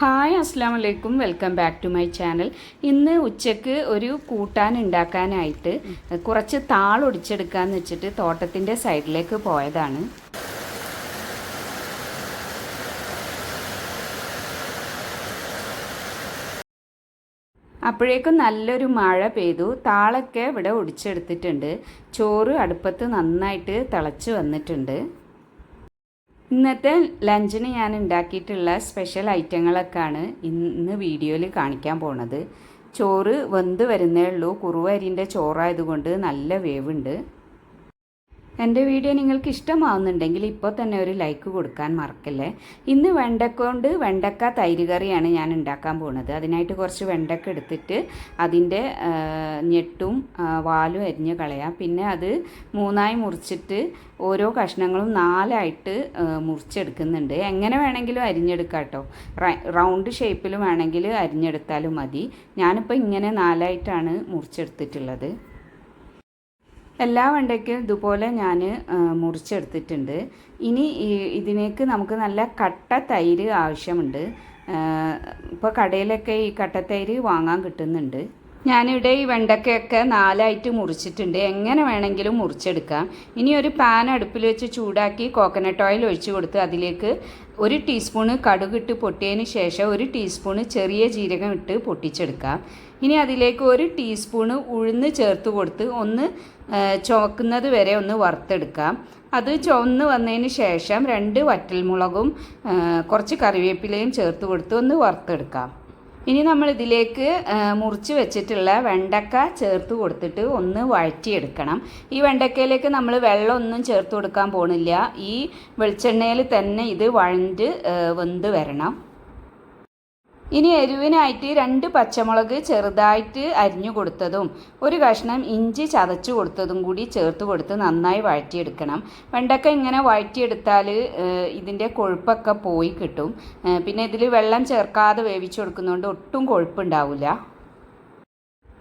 Hi അസ്സാം വലൈക്കും welcome back to my channel. ഇന്ന് ഉച്ചയ്ക്ക് ഒരു കൂട്ടാൻ ഉണ്ടാക്കാനായിട്ട് കുറച്ച് താളൊടിച്ചെടുക്കാന്ന് വെച്ചിട്ട് തോട്ടത്തിന്റെ സൈഡിലേക്ക് പോയതാണ്. അപ്പോഴേക്കും നല്ലൊരു മഴ പെയ്തു. താളൊക്കെ ഇവിടെ ഒടിച്ചെടുത്തിട്ടുണ്ട്. ചോറ് അടുപ്പത്ത് നന്നായിട്ട് തിളച്ച് വന്നിട്ടുണ്ട്. ഇന്നത്തെ ലഞ്ചിന് ഞാൻ ഉണ്ടാക്കിയിട്ടുള്ള സ്പെഷ്യൽ ഐറ്റങ്ങളൊക്കെയാണ് ഇന്ന് വീഡിയോയിൽ കാണിക്കാൻ പോണത്. ചോറ് വെന്ത് വരുന്നേ ഉള്ളൂ. കുറുവരിന്റെ ചോറായതുകൊണ്ട് നല്ല വേവുണ്ട്. എന്റെ വീഡിയോ നിങ്ങൾക്ക് ഇഷ്ടമാവുന്നുണ്ടെങ്കിൽ ഇപ്പോൾ തന്നെ ഒരു ലൈക്ക് കൊടുക്കാൻ മറക്കല്ലേ. ഇന്ന് വെണ്ടക്ക കൊണ്ട് വെണ്ടക്ക തൈര് കറിയാണ് ഞാൻ ഉണ്ടാക്കാൻ പോകുന്നത് അതിനായിട്ട് കുറച്ച് വെണ്ടക്ക എടുത്തിട്ട് അതിന്റെ ഞെട്ടും വാലും അരിഞ്ഞ് കളയാം. പിന്നെ അത് മൂന്നായി മുറിച്ചിട്ട് ഓരോ കഷ്ണങ്ങളും നാലായിട്ട് മുറിച്ചെടുക്കുന്നുണ്ട്. എങ്ങനെ വേണമെങ്കിലും അരിഞ്ഞെടുക്കാം കേട്ടോ റൗണ്ട് ഷേപ്പിൽ വേണമെങ്കിൽ അരിഞ്ഞെടുത്താലും മതി. ഞാനിപ്പോൾ ഇങ്ങനെ നാലായിട്ടാണ് മുറിച്ചെടുത്തിട്ടുള്ളത്. എല്ലാ വെണ്ടയ്ക്കും ഇതുപോലെ ഞാൻ മുറിച്ചെടുത്തിട്ടുണ്ട്. ഇനി ഇതിനേക്ക് നമുക്ക് നല്ല കട്ട തൈര് ആവശ്യമുണ്ട്. ഇപ്പോൾ കടയിലൊക്കെ ഈ കട്ട തൈര് വാങ്ങാൻ കിട്ടുന്നുണ്ട്. ഞാനിവിടെ ഈ വെണ്ടക്കയൊക്കെ നാലായിട്ട് മുറിച്ചിട്ടുണ്ട്. എങ്ങനെ വേണമെങ്കിലും മുറിച്ചെടുക്കാം. ഇനി ഒരു പാൻ അടുപ്പിൽ വെച്ച് ചൂടാക്കി കോക്കനട്ട് ഓയിൽ ഒഴിച്ച് കൊടുത്ത് അതിലേക്ക് ഒരു ടീസ്പൂണ് കടുകിട്ട് പൊട്ടിയതിന് ശേഷം ഒരു ടീസ്പൂണ് ചെറിയ ജീരകം ഇട്ട് പൊട്ടിച്ചെടുക്കാം. ഇനി അതിലേക്ക് ഒരു ടീസ്പൂണ് ഉഴുന്ന് ചേർത്ത് കൊടുത്ത് ഒന്ന് ചുവക്കുന്നത് വരെ ഒന്ന് വറുത്തെടുക്കാം. അത് ചുവന്ന് വന്നതിന് ശേഷം രണ്ട് വറ്റൽമുളകും കുറച്ച് കറിവേപ്പിലയും ചേർത്ത് കൊടുത്ത് ഒന്ന് വറുത്തെടുക്കാം. ഇനി നമ്മൾ ഇതിലേക്ക് മുറിച്ച് വെച്ചിട്ടുള്ള വെണ്ടക്ക ചേർത്ത് കൊടുത്തിട്ട് ഒന്ന് വഴറ്റിയെടുക്കണം. ഈ വെണ്ടക്കയിലേക്ക് നമ്മൾ വെള്ളമൊന്നും ചേർത്ത് കൊടുക്കാൻ പോകുന്നില്ല ഈ വെളിച്ചെണ്ണയിൽ തന്നെ ഇത് വഴണ്ട് വെന്ത് വരണം. ഇനി എരിവിനായിട്ട് രണ്ട് പച്ചമുളക് ചെറുതായിട്ട് അരിഞ്ഞു കൊടുത്തതും ഒരു കഷ്ണം ഇഞ്ചി ചതച്ചു കൊടുത്തതും കൂടി ചേർത്ത് കൊടുത്ത് നന്നായി വഴറ്റിയെടുക്കണം. വെണ്ടക്ക ഇങ്ങനെ വഴറ്റിയെടുത്താൽ ഇതിന്റെ കൊഴുപ്പൊക്കെ പോയി കിട്ടും. പിന്നെ ഇതിൽ വെള്ളം ചേർക്കാതെ വേവിച്ചു കൊടുക്കുന്നതുകൊണ്ട് ഒട്ടും കൊഴുപ്പുണ്ടാവില്ല.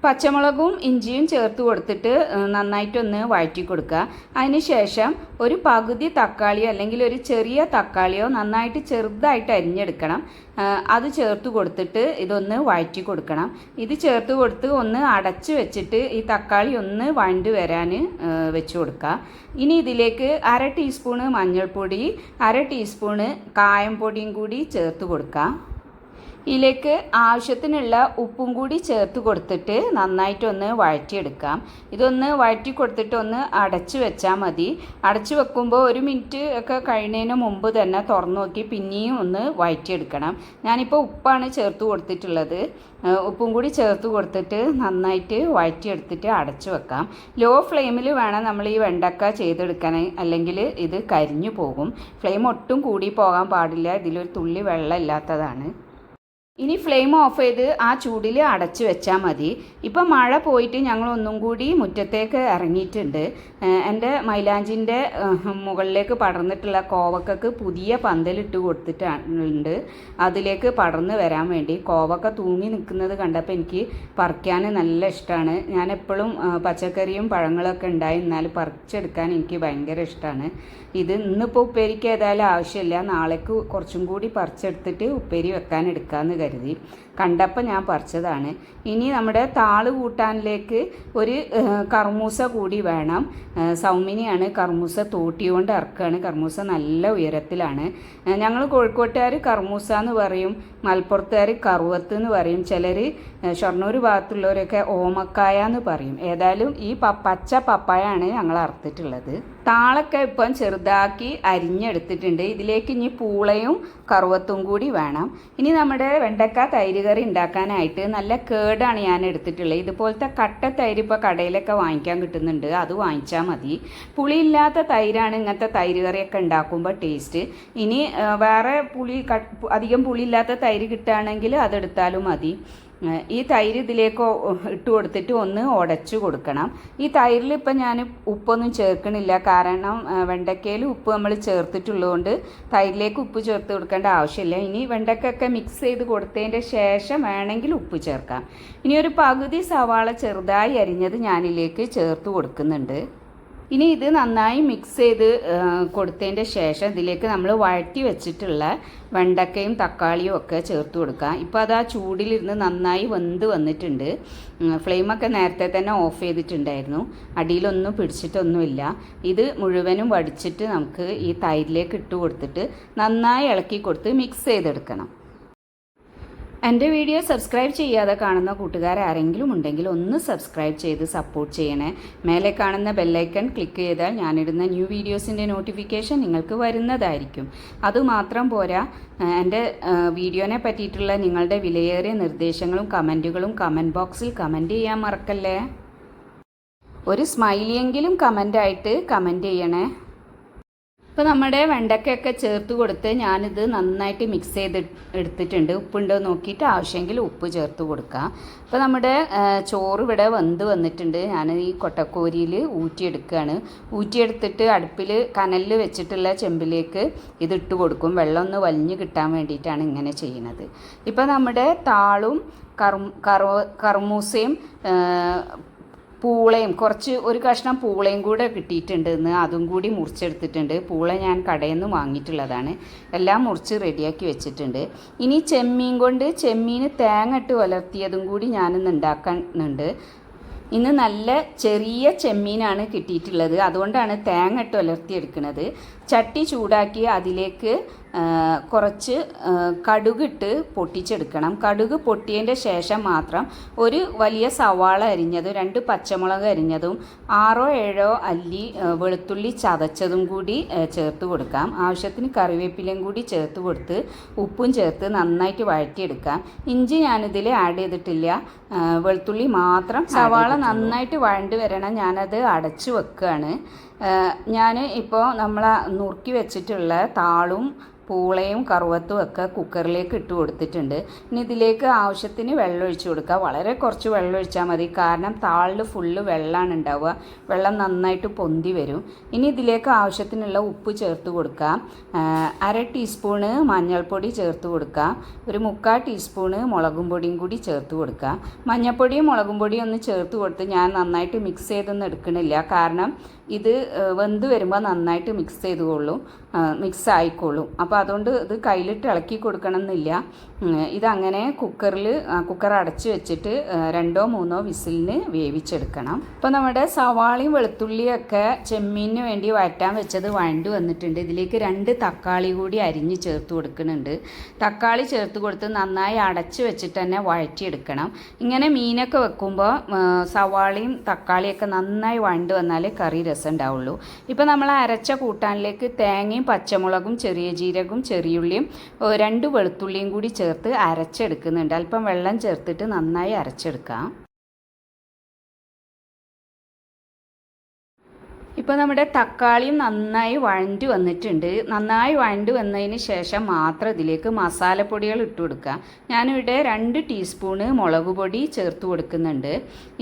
പച്ചമുളകും ഇഞ്ചിയും ചേർത്ത് കൊടുത്തിട്ട് നന്നായിട്ടൊന്ന് വഴറ്റി കൊടുക്കുക അതിനുശേഷം ഒരു പകുതി തക്കാളിയോ അല്ലെങ്കിൽ ഒരു ചെറിയ തക്കാളിയോ നന്നായിട്ട് ചെറുതായിട്ട് അരിഞ്ഞെടുക്കണം. അത് ചേർത്ത് കൊടുത്തിട്ട് ഇതൊന്ന് വഴറ്റി കൊടുക്കണം ഇത് ചേർത്ത് കൊടുത്ത് ഒന്ന് അടച്ച് വെച്ചിട്ട് ഈ തക്കാളി ഒന്ന് വണ്ട് വരാൻ വെച്ച് കൊടുക്കുക. ഇനി ഇതിലേക്ക് അര ടീസ്പൂണ് മഞ്ഞൾപ്പൊടി അര ടീസ്പൂണ് കായം പൊടിയും കൂടി ചേർത്ത് കൊടുക്കാം ഇതിലേക്ക് ആവശ്യത്തിനുള്ള ഉപ്പും കൂടി ചേർത്ത് കൊടുത്തിട്ട് നന്നായിട്ടൊന്ന് വഴറ്റിയെടുക്കാം. ഇതൊന്ന് വഴറ്റി കൊടുത്തിട്ട് ഒന്ന് അടച്ചു വെച്ചാൽ മതി. അടച്ചു വെക്കുമ്പോൾ ഒരു മിനിറ്റ് ഒക്കെ കഴിയുന്നതിന് മുമ്പ് തന്നെ തുറന്നു നോക്കി പിന്നെയും ഒന്ന് വഴറ്റിയെടുക്കണം. ഞാനിപ്പോൾ ഉപ്പാണ് ചേർത്ത് കൊടുത്തിട്ടുള്ളത്. ഉപ്പും കൂടി ചേർത്ത് കൊടുത്തിട്ട് നന്നായിട്ട് വഴറ്റിയെടുത്തിട്ട് അടച്ചു വെക്കാം. ലോ ഫ്ലെയിമിൽ വേണം നമ്മൾ ഈ വെണ്ടക്ക ചെയ്തെടുക്കാൻ. അല്ലെങ്കിൽ ഇത് കരിഞ്ഞു പോകും. ഫ്ലെയിം ഒട്ടും കൂടി പോകാൻ പാടില്ല. ഇതിലൊരു തുള്ളി വെള്ളം ഇല്ലാത്തതാണ് ഇനി ഫ്ലെയിം ഓഫ് ചെയ്ത് ആ ചൂടിൽ അടച്ചു വെച്ചാൽ മതി. ഇപ്പം മഴ പോയിട്ട് ഞങ്ങൾ ഒന്നും കൂടി മുറ്റത്തേക്ക് ഇറങ്ങിയിട്ടുണ്ട്. എന്റെ മൈലാഞ്ചിന്റെ മുകളിലേക്ക് പടർന്നിട്ടുള്ള കോവക്കക്ക് പുതിയ പന്തലിട്ട് കൊടുത്തിട്ടുണ്ട്. അതിലേക്ക് പടർന്ന് വരാൻ വേണ്ടി. കോവക്ക തൂങ്ങി നിൽക്കുന്നത് കണ്ടപ്പോൾ എനിക്ക് പറിക്കാൻ നല്ല ഇഷ്ടമാണ്. ഞാൻ എപ്പോഴും പച്ചക്കറിയും പഴങ്ങളൊക്കെ ഉണ്ടായി എന്നാൽ പറിച്ചെടുക്കാൻ എനിക്ക് ഭയങ്കര ഇഷ്ടമാണ്. ഇത് ഇന്നിപ്പോൾ ഉപ്പേരിക്ക് ഏതായാലും ആവശ്യമില്ല. നാളേക്ക് കുറച്ചും കൂടി പറിച്ചെടുത്തിട്ട് ഉപ്പേരി വെക്കാൻ എടുക്കാമെന്ന് കരുതി. കണ്ടപ്പോൾ ഞാൻ പറിച്ചതാണ് ഇനി നമ്മുടെ താൾ കൂട്ടാനിലേക്ക് ഒരു കർമൂസ കൂടി വേണം. സൗമിനിയാണ് കർമൂസ തോട്ടിയോണ്ട് ഇറക്കുകയാണ് കർമൂസ നല്ല ഉയരത്തിലാണ്. ഞങ്ങൾ കോഴിക്കോട്ടുകാർ കർമൂസ എന്ന് പറയും മലപ്പുറത്തുകാർ കറുവത്ത് എന്ന് പറയും ചിലർ ഷൊർണൂർ ഭാഗത്തുള്ളവരൊക്കെ ഓമക്കായ എന്ന് പറയും. ഏതായാലും ഈ പച്ച പപ്പായാണ് ഞങ്ങൾ അറുത്തിട്ടുള്ളത്. താളൊക്കെ ഇപ്പം ചെറുതാക്കി അരിഞ്ഞെടുത്തിട്ടുണ്ട്. ഇതിലേക്ക് ഇനി പൂളയും കറുവത്തും കൂടി വേണം. ഇനി നമ്മുടെ വെണ്ടക്ക തൈര് കറി ഉണ്ടാക്കാനായിട്ട് നല്ല കേടാണ് ഞാൻ എടുത്തിട്ടുള്ളത്. ഇതുപോലത്തെ കട്ട തൈര് ഇപ്പോൾ കടയിലൊക്കെ വാങ്ങിക്കാൻ കിട്ടുന്നുണ്ട്. അത് വാങ്ങിച്ചാൽ മതി. പുളിയില്ലാത്ത തൈരാണ് ഇങ്ങനത്തെ തൈര് കറിയൊക്കെ ഉണ്ടാക്കുമ്പോൾ ടേസ്റ്റ്. ഇനി വേറെ പുളി അധികം പുളിയില്ലാത്ത തൈര് കിട്ടുകയാണെങ്കിൽ അതെടുത്താലും മതി. ഈ തൈര് ഇതിലേക്ക് ഇട്ട് കൊടുത്തിട്ട് ഒന്ന് ഉടച്ചു കൊടുക്കണം. ഈ തൈരിൽ ഇപ്പം ഞാൻ ഉപ്പൊന്നും ചേർക്കണില്ല. കാരണം വെണ്ടയ്ക്കയിൽ ഉപ്പ് നമ്മൾ ചേർത്തിട്ടുള്ളതുകൊണ്ട് തൈരിലേക്ക് ഉപ്പ് ചേർത്ത് കൊടുക്കേണ്ട ആവശ്യമില്ല. ഇനി വെണ്ടയ്ക്കൊക്കെ മിക്സ് ചെയ്ത് കൊടുത്തതിന്റെ ശേഷം വേണമെങ്കിൽ ഉപ്പ് ചേർക്കാം. ഇനി ഒരു പകുതി സവാള ചെറുതായി അരിഞ്ഞത് ഞാനിലേക്ക് ചേർത്ത് കൊടുക്കുന്നുണ്ട്. ഇനി ഇത് നന്നായി മിക്സ് ചെയ്ത് കൊടുത്തതിന്റെ ശേഷം ഇതിലേക്ക് നമ്മൾ വഴറ്റി വെച്ചിട്ടുള്ള വെണ്ടക്കയും തക്കാളിയും ഒക്കെ ചേർത്ത് കൊടുക്കാം. ഇപ്പോൾ അത് ആ ചൂടിലിരുന്ന് നന്നായി വെന്ത് വന്നിട്ടുണ്ട്. ഫ്ലെയിമൊക്കെ നേരത്തെ തന്നെ ഓഫ് ചെയ്തിട്ടുണ്ടായിരുന്നു. അടിയിലൊന്നും പിടിച്ചിട്ടൊന്നുമില്ല. ഇത് മുഴുവനും വടിച്ചിട്ട് നമുക്ക് ഈ തൈരിലേക്ക് ഇട്ട് കൊടുത്തിട്ട് നന്നായി ഇളക്കി കൊടുത്ത് മിക്സ് ചെയ്തെടുക്കണം. എന്റെ വീഡിയോ സബ്സ്ക്രൈബ് ചെയ്യാതെ കാണുന്ന കൂട്ടുകാർ ആരെങ്കിലും ഉണ്ടെങ്കിൽ ഒന്ന് സബ്സ്ക്രൈബ് ചെയ്ത് സപ്പോർട്ട് ചെയ്യണേ. മേലെ കാണുന്ന ബെല്ലൈക്കൺ ക്ലിക്ക് ചെയ്താൽ ഞാനിടുന്ന ന്യൂ വീഡിയോസിന്റെ നോട്ടിഫിക്കേഷൻ നിങ്ങൾക്ക് വരുന്നതായിരിക്കും. അതുമാത്രം പോരാ എന്റെ വീഡിയോനെ പറ്റിയിട്ടുള്ള നിങ്ങളുടെ വിലയേറിയ നിർദ്ദേശങ്ങളും കമന്റുകളും കമന്റ് ബോക്സിൽ കമന്റ് ചെയ്യാൻ മറക്കല്ലേ? ഒരു സ്മൈലിയെങ്കിലും കമന്റായിട്ട് കമന്റ് ചെയ്യണേ. ഇപ്പോൾ നമ്മുടെ വെണ്ടക്കയൊക്കെ ചേർത്ത് കൊടുത്ത് ഞാനിത് നന്നായിട്ട് മിക്സ് ചെയ്ത് എടുത്തിട്ടുണ്ട്. ഉപ്പുണ്ടോ നോക്കിയിട്ട് ആവശ്യമെങ്കിൽ ഉപ്പ് ചേർത്ത് കൊടുക്കാം. അപ്പോൾ നമ്മുടെ ചോറ് ഇവിടെ വെന്ത് വന്നിട്ടുണ്ട്. ഞാൻ ഈ കൊട്ടക്കോരിയിൽ ഊറ്റിയെടുക്കുകയാണ്. ഊറ്റിയെടുത്തിട്ട് അടുപ്പിൽ കനലിൽ വെച്ചിട്ടുള്ള ചെമ്പിലേക്ക് ഇതിട്ട് കൊടുക്കും. വെള്ളം ഒന്ന് വലിഞ്ഞ് കിട്ടാൻ വേണ്ടിയിട്ടാണ് ഇങ്ങനെ ചെയ്യുന്നത് ഇപ്പോൾ നമ്മുടെ താളും കർ കറു കർമൂസയും പൂളയും കുറച്ച് ഒരു കഷ്ണം പൂളയും കൂടെ കിട്ടിയിട്ടുണ്ട് ഇന്ന് അതും കൂടി മുറിച്ചെടുത്തിട്ടുണ്ട്. പൂള ഞാൻ കടയിൽ നിന്ന് വാങ്ങിയിട്ടുള്ളതാണ്. എല്ലാം മുറിച്ച് റെഡിയാക്കി വെച്ചിട്ടുണ്ട്. ഇനി ചെമ്മീൻ കൊണ്ട് ചെമ്മീന് തേങ്ങ ഇട്ട് കൂടി ഞാനിന്ന് ഉണ്ടാക്കുന്നുണ്ട് ഇന്ന് നല്ല ചെറിയ ചെമ്മീനാണ് കിട്ടിയിട്ടുള്ളത്. അതുകൊണ്ടാണ് തേങ്ങ ഇട്ട് ചട്ടി ചൂടാക്കി അതിലേക്ക് കുറച്ച് കടുകിട്ട് പൊട്ടിച്ചെടുക്കണം. കടുക് പൊട്ടിയതിന്റെ ശേഷം മാത്രം ഒരു വലിയ സവാള അരിഞ്ഞതും രണ്ട് പച്ചമുളക് അരിഞ്ഞതും ആറോ ഏഴോ അല്ലി വെളുത്തുള്ളി ചതച്ചതും കൂടി ചേർത്ത് കൊടുക്കാം. ആവശ്യത്തിന് കറിവേപ്പിലയും കൂടി ചേർത്ത് കൊടുത്ത് ഉപ്പും ചേർത്ത് നന്നായിട്ട് വഴറ്റിയെടുക്കാം. ഇഞ്ചി ഞാനിതിൽ ആഡ് ചെയ്തിട്ടില്ല. വെളുത്തുള്ളി മാത്രം സവാള നന്നായിട്ട് വഴണ്ട് വരണം. ഞാനത് അടച്ചു വെക്കുകയാണ് ഞാൻ ഇപ്പോൾ നമ്മൾ നുറുക്കി വെച്ചിട്ടുള്ള താളും പൂളയും കറുവത്തും ഒക്കെ കുക്കറിലേക്ക് ഇട്ട് കൊടുത്തിട്ടുണ്ട്. ഇനി ഇതിലേക്ക് ആവശ്യത്തിന് വെള്ളം കൊടുക്കുക. വളരെ കുറച്ച് വെള്ളം ഒഴിച്ചാൽ മതി. കാരണം താളിൽ ഫുള്ള് വെള്ളമാണ് ഉണ്ടാവുക. വെള്ളം നന്നായിട്ട് പൊന്തി വരും. ഇനി ഇതിലേക്ക് ആവശ്യത്തിനുള്ള ഉപ്പ് ചേർത്ത് കൊടുക്കുക അര ടീസ്പൂണ് മഞ്ഞൾപ്പൊടി ചേർത്ത് കൊടുക്കുക ഒരു മുക്കാൽ ടീസ്പൂണ് മുളകും പൊടിയും കൂടി ചേർത്ത് കൊടുക്കുക മഞ്ഞൾപ്പൊടിയും മുളകും പൊടിയും ഒന്ന് ചേർത്ത് കൊടുത്ത് ഞാൻ നന്നായിട്ട് മിക്സ് ചെയ്തൊന്നും എടുക്കണില്ല. കാരണം ഇത് വെന്ത് വരുമ്പോൾ നന്നായിട്ട് മിക്സ് ചെയ്തുകൊള്ളും. മിക്സ് ആയിക്കോളും അപ്പോൾ അതുകൊണ്ട് ഇത് കയ്യിലിട്ട് ഇളക്കി കൊടുക്കണം എന്നില്ല ഇതങ്ങനെ കുക്കറിൽ കുക്കർ അടച്ച് വെച്ചിട്ട് രണ്ടോ മൂന്നോ വിസിലിന് വേവിച്ചെടുക്കണം. ഇപ്പോൾ നമ്മുടെ സവാളയും വെളുത്തുള്ളിയും ഒക്കെ ചെമ്മീനിന് വേണ്ടി വഴറ്റാൻ വെച്ചത് വഴണ്ടു വന്നിട്ടുണ്ട്. ഇതിലേക്ക് രണ്ട് തക്കാളി കൂടി അരിഞ്ഞ് ചേർത്ത് കൊടുക്കുന്നുണ്ട്. തക്കാളി ചേർത്ത് കൊടുത്ത് നന്നായി അടച്ച് വെച്ചിട്ട് തന്നെ വഴറ്റിയെടുക്കണം. ഇങ്ങനെ മീനൊക്കെ വെക്കുമ്പോൾ സവാളയും തക്കാളിയൊക്കെ നന്നായി വഴണ്ട് വന്നാൽ കറി രസം ഉണ്ടാവുള്ളൂ. ഇപ്പോൾ നമ്മൾ അരച്ച കൂട്ടാനിലേക്ക് തേങ്ങയും പച്ചമുളകും ചെറിയ ജീരകവും ചെറിയുള്ളിയും രണ്ട് വെളുത്തുള്ളിയും കൂടി ചേർത്ത് അരച്ചെടുക്കുന്നുണ്ട്. അല്പം വെള്ളം ചേർത്തിട്ട് നന്നായി അരച്ചെടുക്കാം. ഇപ്പോൾ നമ്മുടെ തക്കാളിയും നന്നായി വഴണ്ടി വന്നിട്ടുണ്ട്. നന്നായി വഴണ്ടി വന്നതിന് ശേഷം മാത്രം ഇതിലേക്ക് മസാലപ്പൊടികൾ ഇട്ട് കൊടുക്കുക. ഞാനിവിടെ രണ്ട് ടീസ്പൂണ് മുളക് പൊടി ചേർത്ത് കൊടുക്കുന്നുണ്ട്.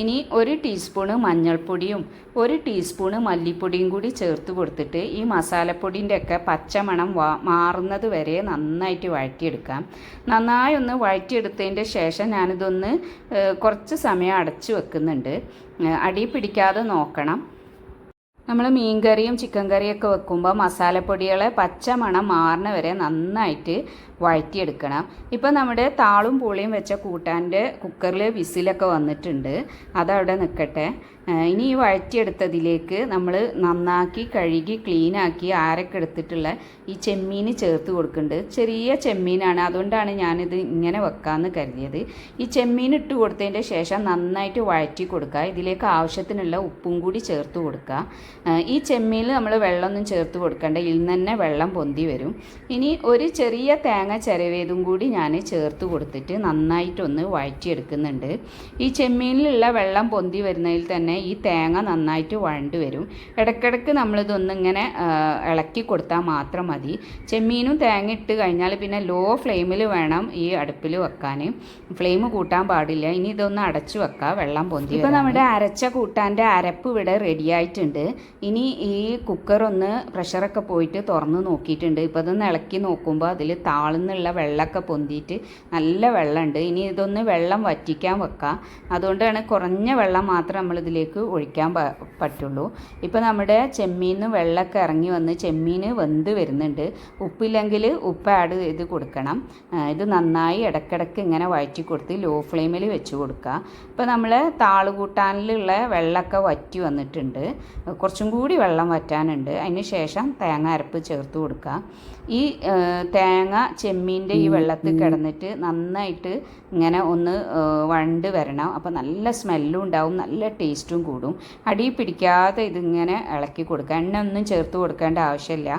ഇനി ഒരു ടീസ്പൂണ് മഞ്ഞൾപ്പൊടിയും ഒരു ടീസ്പൂണ് മല്ലിപ്പൊടിയും കൂടി ചേർത്ത് കൊടുത്തിട്ട് ഈ മസാലപ്പൊടിന്റെ ഒക്കെ പച്ചമണം വാ മാറുന്നത് വരെ നന്നായിട്ട് വഴറ്റിയെടുക്കാം. നന്നായി ഒന്ന് വഴറ്റിയെടുത്തതിന്റെ ശേഷം ഞാനിതൊന്ന് കുറച്ച് സമയം അടച്ചു വെക്കുന്നുണ്ട്. അടി പിടിക്കാതെ നോക്കണം. നമ്മൾ മീൻ കറിയും ചിക്കൻ കറിയൊക്കെ വെക്കുമ്പോൾ മസാലപ്പൊടികളെ പച്ച മണം വരെ നന്നായിട്ട് വഴറ്റിയെടുക്കണം. ഇപ്പോൾ നമ്മുടെ താളും പൂളിയും വെച്ച കൂട്ടാന്റെ കുക്കറിൽ വിസിലൊക്കെ വന്നിട്ടുണ്ട്. അതവിടെ നിൽക്കട്ടെ. ഇനി ഈ വഴറ്റിയെടുത്തതിലേക്ക് നമ്മൾ നന്നാക്കി കഴുകി ക്ലീനാക്കി ആരൊക്കെ എടുത്തിട്ടുള്ള ഈ ചെമ്മീൻ ചേർത്ത് കൊടുക്കുന്നുണ്ട്. ചെറിയ ചെമ്മീനാണ്. അതുകൊണ്ടാണ് ഞാനിത് ഇങ്ങനെ വെക്കാമെന്ന് കരുതിയത്. ഈ ചെമ്മീൻ ഇട്ട് കൊടുത്തതിന്റെ ശേഷം നന്നായിട്ട് വഴറ്റി കൊടുക്കുക. ഇതിലേക്ക് ആവശ്യത്തിനുള്ള ഉപ്പും കൂടി ചേർത്ത് കൊടുക്കുക. ഈ ചെമ്മീനിൽ നമ്മൾ വെള്ളമൊന്നും ചേർത്ത് കൊടുക്കേണ്ട. ഇതിൽ തന്നെ വെള്ളം പൊന്തി വരും. ഇനി ഒരു ചെറിയ തേങ്ങ ചിരവേതും കൂടി ഞാൻ ചേർത്ത് കൊടുത്തിട്ട് നന്നായിട്ടൊന്ന് വഴറ്റിയെടുക്കുന്നുണ്ട്. ഈ ചെമ്മീനിലുള്ള വെള്ളം പൊന്തി വരുന്നതിൽ തന്നെ ഈ തേങ്ങ നന്നായിട്ട് വഴണ്ട് വരും. ഇടയ്ക്കിടയ്ക്ക് നമ്മളിതൊന്നിങ്ങനെ ഇങ്ങനെ ഇളക്കി കൊടുത്താൽ മാത്രം മതി. ചെമ്മീനും തേങ്ങ ഇട്ട് കഴിഞ്ഞാൽ പിന്നെ ലോ ഫ്ലെയിമിൽ വേണം ഈ അടുപ്പിൽ വെക്കാൻ. ഫ്ലെയിം കൂട്ടാൻ പാടില്ല. ഇനി ഇതൊന്ന് അടച്ചു വെക്കാം വെള്ളം പൊന്തി ഇപ്പോൾ നമ്മുടെ അരച്ച കൂട്ടാന്റെ അരപ്പ് ഇവിടെ റെഡി ആയിട്ടുണ്ട്. ഇനി ഈ കുക്കർ ഒന്ന് പ്രഷറൊക്കെ പോയിട്ട് തുറന്ന് നോക്കിയിട്ടുണ്ട്. ഇപ്പോൾ ഇതൊന്ന് ഇളക്കി നോക്കുമ്പോൾ അതിൽ താൾ നിന്നുള്ള വെള്ളമൊക്കെ പൊന്തിയിട്ട് നല്ല വെള്ളമുണ്ട്. ഇനി ഇതൊന്ന് വെള്ളം വറ്റിക്കാൻ വെക്കാം. അതുകൊണ്ടാണ് കുറഞ്ഞ വെള്ളം മാത്രം നമ്മളിതിലേക്ക് ഒഴിക്കാൻ പറ്റുള്ളൂ. ഇപ്പോൾ നമ്മുടെ ചെമ്മീന്ന് വെള്ളമൊക്കെ ഇറങ്ങി വന്ന് ചെമ്മീൻ വെന്ത് വരുന്നുണ്ട്. ഉപ്പില്ലെങ്കിൽ ഉപ്പ് ആഡ് ചെയ്ത് കൊടുക്കണം. ഇത് നന്നായി ഇടക്കിടക്ക് ഇങ്ങനെ വഴറ്റി കൊടുത്ത് ലോ ഫ്ലെയിമിൽ വെച്ച് കൊടുക്കുക. ഇപ്പോൾ നമ്മൾ താളുകൂട്ടാനിലുള്ള വെള്ളമൊക്കെ വറ്റി വന്നിട്ടുണ്ട്. കുറച്ചും കൂടി വെള്ളം വറ്റാനുണ്ട്. അതിന് ശേഷം തേങ്ങ അരപ്പ് ചേർത്ത് കൊടുക്കുക. ഈ തേങ്ങ ചെമ്മീന്റെ ഈ വെള്ളത്തിൽ കിടന്നിട്ട് നന്നായിട്ട് ഇങ്ങനെ ഒന്ന് വണ്ട് വരണം. അപ്പോൾ നല്ല സ്മെല്ലും ഉണ്ടാവും നല്ല ടേസ്റ്റും കൂടും. അടി പിടിക്കാതെ ഇതിങ്ങനെ ഇളക്കി കൊടുക്കുക. എണ്ണ ഒന്നും ചേർത്ത് കൊടുക്കേണ്ട ആവശ്യമില്ല.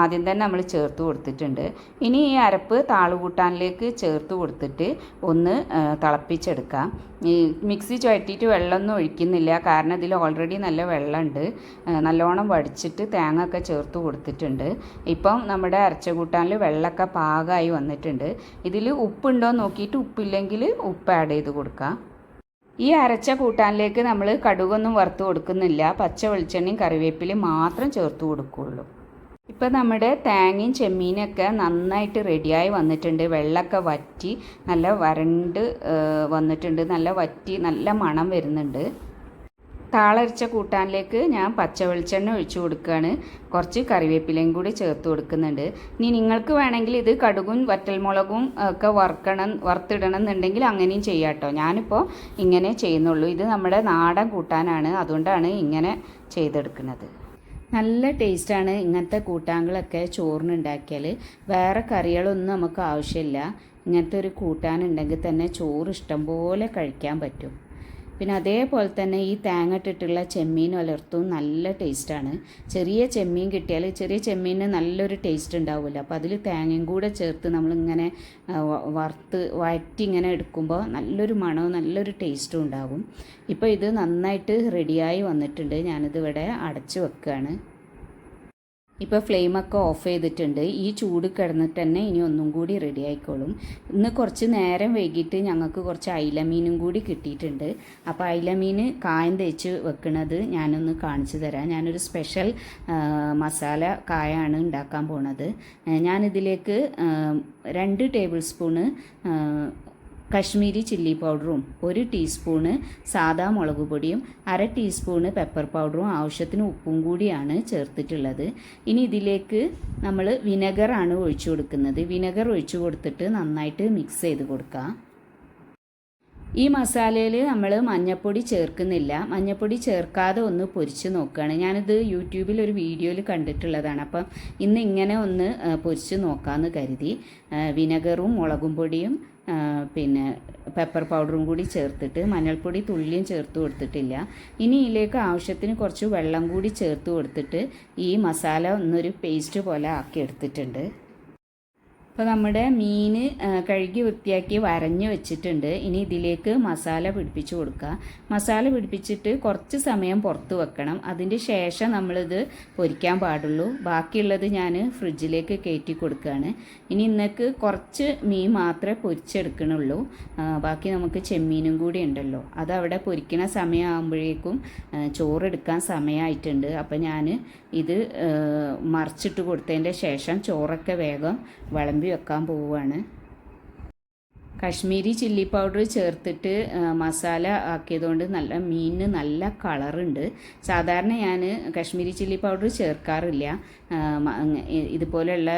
ആദ്യം തന്നെ നമ്മൾ ചേർത്ത് കൊടുത്തിട്ടുണ്ട്. ഇനി ഈ അരപ്പ് താളുകൂട്ടാനിലേക്ക് ചേർത്ത് കൊടുത്തിട്ട് ഒന്ന് തിളപ്പിച്ചെടുക്കാം. ഈ മിക്സി ചുഴറ്റിയിട്ട് വെള്ളമൊന്നും ഒഴിക്കുന്നില്ല. കാരണം ഇതിൽ ഓൾറെഡി നല്ല വെള്ളമുണ്ട്. നല്ലോണം വടിച്ചിട്ട് തേങ്ങ ഒക്കെ ചേർത്ത് കൊടുത്തിട്ടുണ്ട്. ഇപ്പം നമ്മുടെ അരച്ച കൂട്ടാനിൽ വെള്ളമൊക്കെ പാകമായി വന്നിട്ടുണ്ട്. ഇതിൽ ഉപ്പുണ്ടോ നോക്കിയിട്ട് ഉപ്പില്ലെങ്കിൽ ഉപ്പ് ആഡ് ചെയ്ത് കൊടുക്കാം ഈ അരച്ച കൂട്ടാനിലേക്ക് നമ്മൾ കടുകൊന്നും വറുത്ത് കൊടുക്കുന്നില്ല. പച്ച വെളിച്ചെണ്ണയും കറിവേപ്പിലയും മാത്രം ചേർത്ത് കൊടുക്കുകയുള്ളൂ. ഇപ്പം നമ്മുടെ തേങ്ങയും ചെമ്മീനൊക്കെ നന്നായിട്ട് റെഡിയായി വന്നിട്ടുണ്ട്. വെള്ളമൊക്കെ വറ്റി നല്ല വരണ്ട് വന്നിട്ടുണ്ട്. നല്ല വറ്റി നല്ല മണം വരുന്നുണ്ട്. താളരിച്ച കൂട്ടാനിലേക്ക് ഞാൻ പച്ച വെളിച്ചെണ്ണ ഒഴിച്ചു കൊടുക്കുകയാണ്. കുറച്ച് കറിവേപ്പിലയും കൂടി ചേർത്ത് കൊടുക്കുന്നുണ്ട്. ഇനി നിങ്ങൾക്ക് വേണമെങ്കിൽ ഇത് കടുകും വറ്റൽമുളകും ഒക്കെ വറുക്കണം വറുത്തിടണം എന്നുണ്ടെങ്കിൽ അങ്ങനെയും ചെയ്യാം കേട്ടോ ഞാനിപ്പോൾ ഇങ്ങനെ ചെയ്യുന്നുള്ളൂ. ഇത് നമ്മുടെ നാടൻ കൂട്ടാനാണ്. അതുകൊണ്ടാണ് ഇങ്ങനെ ചെയ്തെടുക്കുന്നത്. നല്ല ടേസ്റ്റാണ് ഇങ്ങനത്തെ കൂട്ടാങ്ങളൊക്കെ ചോറിനുണ്ടാക്കിയാൽ. വേറെ കറികളൊന്നും നമുക്ക് ആവശ്യമില്ല. ഇങ്ങനത്തെ ഒരു കൂട്ടാനുണ്ടെങ്കിൽ തന്നെ ചോറ് ഇഷ്ടംപോലെ കഴിക്കാൻ പറ്റും. പിന്നെ അതേപോലെ തന്നെ ഈ തേങ്ങ ഇട്ടിട്ടുള്ള ചെമ്മീൻ വലർത്തും നല്ല ടേസ്റ്റാണ്. ചെറിയ ചെമ്മീൻ കിട്ടിയാൽ ചെറിയ ചെമ്മീന് നല്ലൊരു ടേസ്റ്റ് ഉണ്ടാവില്ല അപ്പോൾ അതിൽ തേങ്ങയും കൂടെ ചേർത്ത് നമ്മളിങ്ങനെ വറുത്ത് വഴറ്റി ഇങ്ങനെ എടുക്കുമ്പോൾ നല്ലൊരു മണവും നല്ലൊരു ടേസ്റ്റും ഉണ്ടാകും ഇപ്പോൾ ഇത് നന്നായിട്ട് റെഡിയായി വന്നിട്ടുണ്ട്. ഞാനിതിവിടെ അടച്ചു വെക്കുകയാണ് ഇപ്പോൾ ഫ്ലെയിമൊക്കെ ഓഫ് ചെയ്തിട്ടുണ്ട്. ഈ ചൂട് കിടന്നിട്ട് തന്നെ ഇനി ഒന്നും കൂടി റെഡി ആയിക്കോളും. ഇന്ന് കുറച്ച് നേരം വൈകിട്ട് ഞങ്ങൾക്ക് കുറച്ച് അയിലമീനും കൂടി കിട്ടിയിട്ടുണ്ട്. അപ്പോൾ അയിലമീൻ കായം തേച്ച് വെക്കുന്നത് ഞാനൊന്ന് കാണിച്ചു തരാം. ഞാനൊരു സ്പെഷ്യൽ മസാല കായാണ് ഉണ്ടാക്കാൻ പോണത്. ഞാനിതിലേക്ക് രണ്ട് ടേബിൾ സ്പൂണ് കശ്മീരി ചില്ലി പൗഡറും ഒരു ടീസ്പൂണ് സാദാ മുളക് പൊടിയും അര ടീസ്പൂണ് പെപ്പർ പൗഡറും ആവശ്യത്തിന് ഉപ്പും കൂടിയാണ് ചേർത്തിട്ടുള്ളത്. ഇനി ഇതിലേക്ക് നമ്മൾ വിനെഗറാണ് ഒഴിച്ചു കൊടുക്കുന്നത്. വിനെഗർ ഒഴിച്ചു കൊടുത്തിട്ട് നന്നായിട്ട് മിക്സ് ചെയ്ത് കൊടുക്കുക ഈ മസാലയിൽ നമ്മൾ മഞ്ഞപ്പൊടി ചേർക്കുന്നില്ല. മഞ്ഞപ്പൊടി ചേർക്കാതെ ഒന്ന് പൊരിച്ച് നോക്കുകയാണ് ഞാനിത് യൂട്യൂബിൽ ഒരു വീഡിയോയിൽ കണ്ടിട്ടുള്ളതാണ്. അപ്പം ഇന്ന് ഇങ്ങനെ ഒന്ന് പൊരിച്ച് നോക്കാമെന്ന് കരുതി. വിനെഗറും മുളകും പൊടിയും പിന്നെ പെപ്പർ പൗഡറും കൂടി ചേർത്തിട്ട് മഞ്ഞൾപ്പൊടി തുള്ളിയും ചേർത്ത് കൊടുത്തിട്ടില്ല. ഇനി ഇതിലേക്ക് ആവശ്യത്തിന് കുറച്ച് വെള്ളം കൂടി ചേർത്ത് കൊടുത്തിട്ട് ഈ മസാല ഒന്നൊരു പേസ്റ്റ് പോലെ ആക്കി എടുത്തിട്ടുണ്ട്. അപ്പോൾ നമ്മുടെ മീൻ കഴുകി വൃത്തിയാക്കി വരഞ്ഞ് വെച്ചിട്ടുണ്ട്. ഇനി ഇതിലേക്ക് മസാല പിടിപ്പിച്ച് കൊടുക്കുക മസാല പിടിപ്പിച്ചിട്ട് കുറച്ച് സമയം പുറത്ത് വെക്കണം. അതിന്റെ ശേഷം നമ്മളിത് പൊരിക്കാൻ പാടുള്ളൂ. ബാക്കിയുള്ളത് ഞാൻ ഫ്രിഡ്ജിലേക്ക് കയറ്റി കൊടുക്കുകയാണ് ഇനി ഇന്നക്ക് കുറച്ച് മീൻ മാത്രമേ പൊരിച്ചെടുക്കണുള്ളൂ. ബാക്കി നമുക്ക് ചെമ്മീനും കൂടി ഉണ്ടല്ലോ. അത് അവിടെ പൊരിക്കണ സമയമാകുമ്പോഴേക്കും ചോറെടുക്കാൻ സമയമായിട്ടുണ്ട്. അപ്പോൾ ഞാൻ ഇത് മറിച്ചിട്ട് കൊടുത്തതിന്റെ ശേഷം ചോറൊക്കെ വേഗം വിളമ്പി വെക്കാൻ പോവുകയാണ്. കശ്മീരി ചില്ലി പൗഡർ ചേർത്തിട്ട് മസാല ആക്കിയതുകൊണ്ട് നല്ല മീനിന് നല്ല കളറുണ്ട്. സാധാരണ ഞാൻ കശ്മീരി ചില്ലി പൗഡർ ചേർക്കാറില്ല. ഇതുപോലെയുള്ള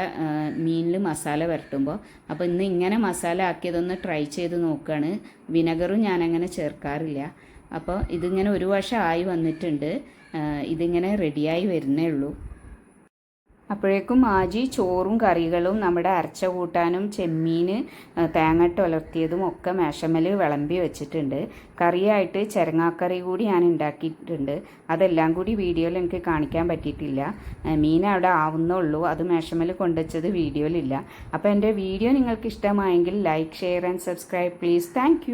മീനിൽ മസാല വരട്ടുമ്പോൾ അപ്പോൾ ഇന്ന് ഇങ്ങനെ മസാല ആക്കിയതൊന്ന് ട്രൈ ചെയ്ത് നോക്കുകയാണ് വിനെഗറും ഞാനങ്ങനെ ചേർക്കാറില്ല. അപ്പോൾ ഇതിങ്ങനെ ഒരു വർഷം ആയി വന്നിട്ടുണ്ട്. ഇതിങ്ങനെ റെഡിയായി വരുന്നേ ഉള്ളൂ. അപ്പോഴേക്കും ആജി ചോറും കറികളും നമ്മുടെ അരച്ച കൂട്ടാനും ചെമ്മീൻ തേങ്ങട്ട് ഉലർത്തിയതും ഒക്കെ മേശമ്മൽ വിളമ്പി വെച്ചിട്ടുണ്ട്. കറിയായിട്ട് ചെരങ്ങാക്കറി കൂടി ഞാൻ ഉണ്ടാക്കിയിട്ടുണ്ട്. അതെല്ലാം കൂടി വീഡിയോയിൽ എനിക്ക് കാണിക്കാൻ പറ്റിയിട്ടില്ല. മീൻ അവിടെ ആവുന്നുള്ളൂ അത് മേശമ്മൽ കൊണ്ടുവച്ചത് വീഡിയോയിലില്ല. അപ്പോൾ എന്റെ വീഡിയോ നിങ്ങൾക്ക് ഇഷ്ടമായെങ്കിൽ like share and subscribe please. Thank